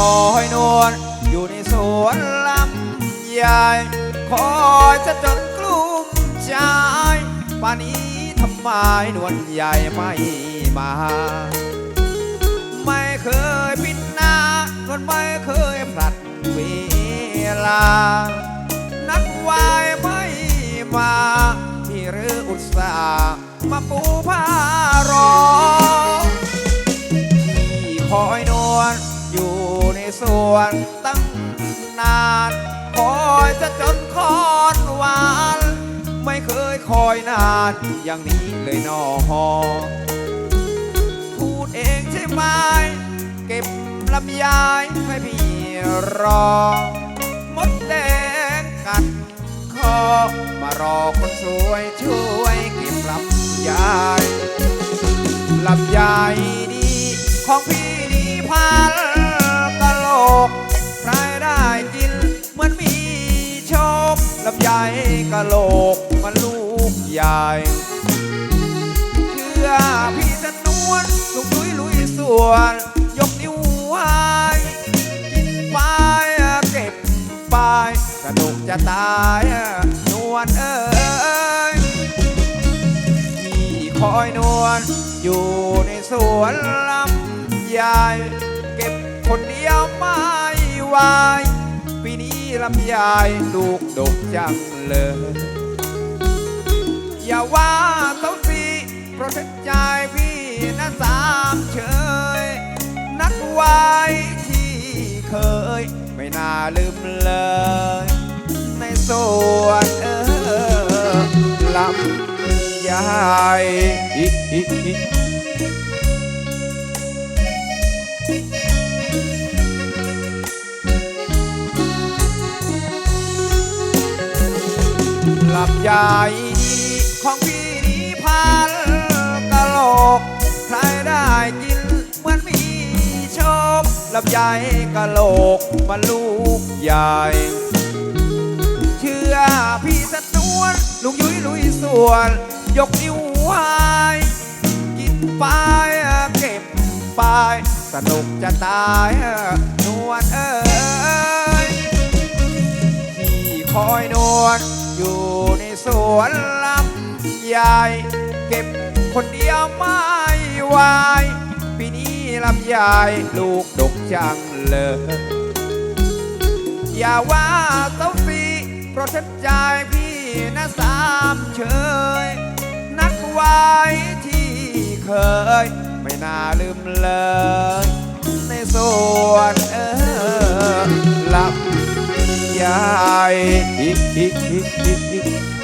อยนวลอยู่ในสวนลำใหญ่คอยจะจนกลุ้มใจป่านนี้ทำไมนวลใหญ่ไม่มา ไม่เคยปิดหน้านวลไม่เคยผลัดเวลา นัดไว้ไม่มาพี่หรืออุตส่าห์มาปูผ้ารอที่คอยนวลอยู่ใน สวนตั้งนาน คอยจะจนคอนหวาน ไม่เคยคอยนาน อย่างนี้เลยนอหอพูดเองใช่ไหมเก็บลำไยให้พี่รอ มดแดงกัดคอมารอคนสวยช่วยเก็บลำไยลำไยดีของพี่ดีพัน คลำไยกะโหลกมันลูกใหญ่เชื่อพี่จะนวลลุกลุยลุยสวน ยกนิ้วไหวกินไปเก็บไปสนุกจะตายนวลเอ้ยพี่คอยนวลอยู่ในสวนลำใหญ่เก็บคนเดียวไม่ไหว ลำใหญ่ลูกดกจังเลย อย่าว่าเขาสิเพราะฉันใจพี่นะสามเฉยนัดไว้ที่เคย ไม่น่าลืมเลย ในสวนเออลำให ญ่อิอิอิลำใหญ่ของพี่นี้พันกะโหลกใครได้กินเหมือนมีโชคลำไยกะโหลกมันลูกใหญ่ เชื่อพี่สนวนลุงยุ้ยลุยสวน ยกนิ้วไหวกินไปเก็บไปสนุกจะตายนวลเอ้ยที่คอยนวล อยู่ในสวนลำใหญ่เก็บคนเดียวไม่ไหวปีนี้ลำใหญ่ลูกดกจังเลย อย่าว่าเต้าสีเพราะฉันใจพี่นะสามเฉยนัดไว้ที่เคย ไม่น่าลืมเลย sempre.